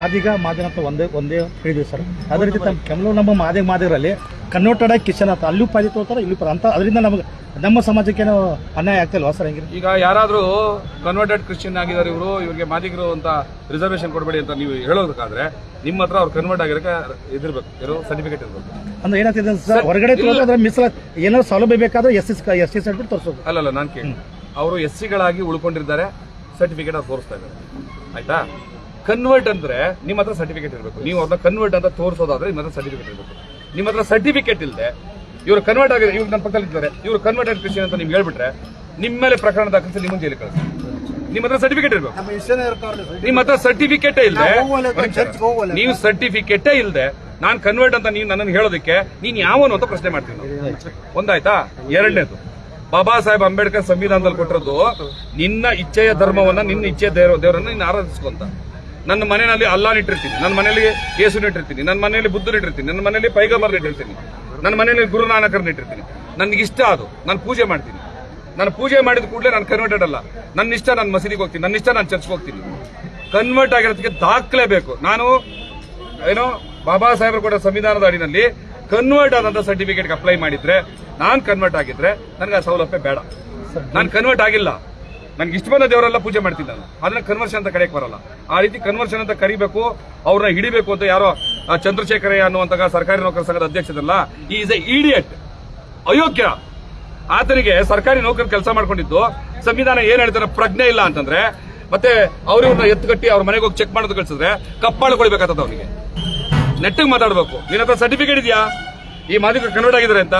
ಅದೀಗ ಮಾದಿನ ಅಂತ ಒಂದೇ ಒಂದೇ ಹೇಳಿದ್ವಿ ಸರ್. ಅದೇ ರೀತಿ ತಮ್ಮ ಕೆಲವು ನಮ್ಮ ಮಾದಿಗ ಮಾದಿಗರಲ್ಲಿ ಕನ್ನೋಟಡ ಕಿಶನ್ ಅಂತ ಅಲ್ಲೂ ಪಾದಿ ತೋತಾರೆ ಇಲ್ಲಿ ಅಂತ ಅದರಿಂದ ನಮಗೆ ನಮ್ಮ ಸಮಾಜಕ್ಕೇನೋ ಅನ್ಯಾಯ ಆಗ್ತಿಲ್ವಾ ಸರ್ ಹೆಂಗಿರಿ ಈಗ ಯಾರಾದರೂ ಕನ್ವರ್ಟೆಡ್ ಕ್ರಿಶ್ಚಿಯನ್ ಆಗಿದ್ದಾರೆ ಇವರು ಇವರಿಗೆ ಮಾದಿಗರು ಅಂತ ರಿಸರ್ವೇಶನ್ ಕೊಡಬೇಡಿ ಅಂತ ನೀವು ಹೇಳೋದಕ್ಕಾದ್ರೆ ನಿಮ್ಮ ಹತ್ರ ಅವ್ರು ಕನ್ವರ್ಟ್ ಆಗಿರೋಕೆ ಇದಿರ್ಬೇಕು ಇರೋ ಸರ್ಟಿಫಿಕೇಟ್ ಇರಬೇಕು. ಅಂದ್ರೆ ಏನಾಗ್ತಿದೆ ಸರ್ ಹೊರಗಡೆ ತೋರಿದ್ರೆ ಅದ್ರ ಮಿಸ್ ಏನಾದ್ರು ಸೌಲಭ್ಯ ಬೇಕಾದ್ರೆ S S S T certificate ತೋರಿಸೋದು. ಅಲ್ಲಲ್ಲ ನಾನು ಕೇಳಿ ಅವರು ಎಸ್ ಸಿಗಳಾಗಿ ಉಳ್ಕೊಂಡಿದ್ದಾರೆ ಸರ್ಟಿಫಿಕೇಟ್ ಅವ್ರು ತೋರಿಸ್ತಾ ಇದ್ದಾರೆ. ಆಯ್ತಾ? ಕನ್ವರ್ಟ್ ಅಂದ್ರೆ ನಿಮ್ಮ ಹತ್ರ ಸರ್ಟಿಫಿಕೇಟ್ ಇರಬೇಕು. ನೀವು ಅವ್ರನ್ನ ಕನ್ವರ್ಟ್ ಅಂತ ತೋರಿಸೋದಾದ್ರೆ ನಿಮ್ಮ ಹತ್ರ ಸರ್ಟಿಫಿಕೇಟ್ ಇರಬೇಕು. ನಿಮ್ಮ ಹತ್ರ ಸರ್ಟಿಫಿಕೇಟ್ ಇಲ್ಲದೆ ಇವರು ಕನ್ವರ್ಟ್ ಆಗಿದೆ ಇವ್ರು ನನ್ನ ಪಕ್ಕದಲ್ಲಿ ಇದ್ದಾರೆ ಇವರು ಕನ್ವರ್ಟೆಡ್ ಕ್ರಿಶ್ಚಿಯನ್ ಅಂತ ನಿಮ್ಗೆ ಹೇಳ್ಬಿಟ್ರೆ ನಿಮ್ಮ ಮೇಲೆ ಪ್ರಕರಣ ದಾಖಲಿಸಿ ನಿಮ್ಮ ಜೈಲಿಗೆ ಕಳಿಸ್ತಾರೆ. ನಿಮ್ಮ ಹತ್ರ ಸರ್ಟಿಫಿಕೇಟ್ ಇರಬೇಕು. ನಿಮ್ಮ ಹತ್ರ ಸರ್ಟಿಫಿಕೇಟೇ ಇಲ್ಲದೆ ನೀವು ಸರ್ಟಿಫಿಕೇಟೇ ಇಲ್ಲದೆ ನಾನು ಕನ್ವರ್ಟ್ ಅಂತ ನೀವು ನನ್ನನ್ನು ಹೇಳೋದಕ್ಕೆ ನೀನ್ ಯಾವನು ಅಂತ ಪ್ರಶ್ನೆ ಮಾಡ್ತೀನಿ. ಒಂದಾಯ್ತಾ? ಎರಡನೇದು ಬಾಬಾ ಸಾಹೇಬ್ ಅಂಬೇಡ್ಕರ್ ಸಂವಿಧಾನದಲ್ಲಿ ಕೊಟ್ಟಿರೋದು ನಿನ್ನ ಇಚ್ಛೆಯ ಧರ್ಮವನ್ನ ನಿನ್ನ ಇಚ್ಛೆಯ ದೇವ ದೇವರನ್ನ ನೀನು ಆರಾಧಿಸ್ಕೊಂತ ನನ್ನ ಮನೆಯಲ್ಲಿ ಅಲ್ಲಾನ್ ಇಟ್ಟಿರ್ತೀನಿ. ನನ್ನ ಮನೆಯಲ್ಲಿ ಯೇಸುನ ಇಟ್ಟಿರ್ತೀನಿ. ನನ್ನ ಮನೆಯಲ್ಲಿ ಬುದ್ಧನ ಇಟ್ಟಿರ್ತೀನಿ. ನನ್ನ ಮನೆಯಲ್ಲಿ ಪೈಗಂಬರ್ನ ಇಟ್ಟಿರ್ತೀನಿ. ನನ್ನ ಮನೆಯಲ್ಲಿ ಗುರುನಾನಕರನ್ನ ಇಟ್ಟಿರ್ತೀನಿ. ಇಷ್ಟ ಅದು. ನಾನು ಪೂಜೆ ಮಾಡ್ತೀನಿ. ನಾನು ಪೂಜೆ ಮಾಡಿದ ಕೂಡಲೇ ನಾನು ಕನ್ವರ್ಟೆಡ್ ಅಲ್ಲ. ನನ್ನ ಇಷ್ಟ ನಾನು ಮಸೀದಿಗೆ ಹೋಗ್ತೀನಿ. ನನ್ನ ಇಷ್ಟ ನಾನು ಚರ್ಚ್ಗೆ ಹೋಗ್ತೀನಿ. ಕನ್ವರ್ಟ್ ಆಗಿರೋದಕ್ಕೆ ದಾಖಲೆ ಬೇಕು. ನಾನು, ಏನೋ, ಬಾಬಾ ಸಾಹೇಬರು ಕೂಡ ಸಂವಿಧಾನದ ಅಡಿನಲ್ಲಿ ಕನ್ವರ್ಟ್ ಆದಂಥ ಸರ್ಟಿಫಿಕೇಟ್ಗೆ ಅಪ್ಲೈ ಮಾಡಿದ್ರೆ, ನಾನು ಕನ್ವರ್ಟ್ ಆಗಿದ್ರೆ, ನನಗೆ ಆ ಸೌಲಭ್ಯ ಬೇಡ. ನಾನು ಕನ್ವರ್ಟ್ ಆಗಿಲ್ಲ. ನನ್ಗೆ ಇಷ್ಟ ಬಂದ ದೇವರೆಲ್ಲ ಪೂಜೆ ನಾನು ಅದನ್ನ ಕನ್ವರ್ಷನ್ ಅಂತ ಕರೆಯಕ್ಕೆ ಬರಲ್ಲ. ಆ ರೀತಿ ಕನ್ವರ್ಷನ್ ಅಂತ ಕರಿಬೇಕು, ಅವ್ರನ್ನ ಹಿಡಿಬೇಕು ಅಂತ ಯಾರೋ ಚಂದ್ರಶೇಖರಯ್ಯ ಅನ್ನುವಂತ ಸರ್ಕಾರಿ ನೌಕರ ಸಂಘದ ಅಧ್ಯಕ್ಷದಲ್ಲ ಈಸ್ ಎ ಇಡಿಯಟ್ ಅಯೋಗ್ಯ. ಆತನಿಗೆ ಸರ್ಕಾರಿ ನೌಕರ ಕೆಲಸ ಮಾಡ್ಕೊಂಡಿದ್ದು, ಸಂವಿಧಾನ ಏನ್ ಹೇಳ್ತಾರೆ ಪ್ರಜ್ಞೆ ಇಲ್ಲ ಅಂತಂದ್ರೆ, ಮತ್ತೆ ಅವ್ರಿವ್ರನ್ನ ಎತ್ತುಗಟ್ಟಿ ಅವ್ರ ಮನೆಗೆ ಹೋಗಿ ಚೆಕ್ ಮಾಡೋದು ಕಳ್ಸಿದ್ರೆ ಕಪ್ಪಾಳು ಕೊಡ್ಬೇಕಾಗ್ತದ ಅವನಿಗೆ ನೆಟ್ಟಿಗೆ ಮಾತಾಡ್ಬೇಕು. ನಿನ್ನ ಸರ್ಟಿಫಿಕೇಟ್ ಇದೆಯಾ? ಈ ಮಾಲೀಕರು ಕನ್ವರ್ಟ್ ಆಗಿದ್ದಾರೆ ಅಂತ.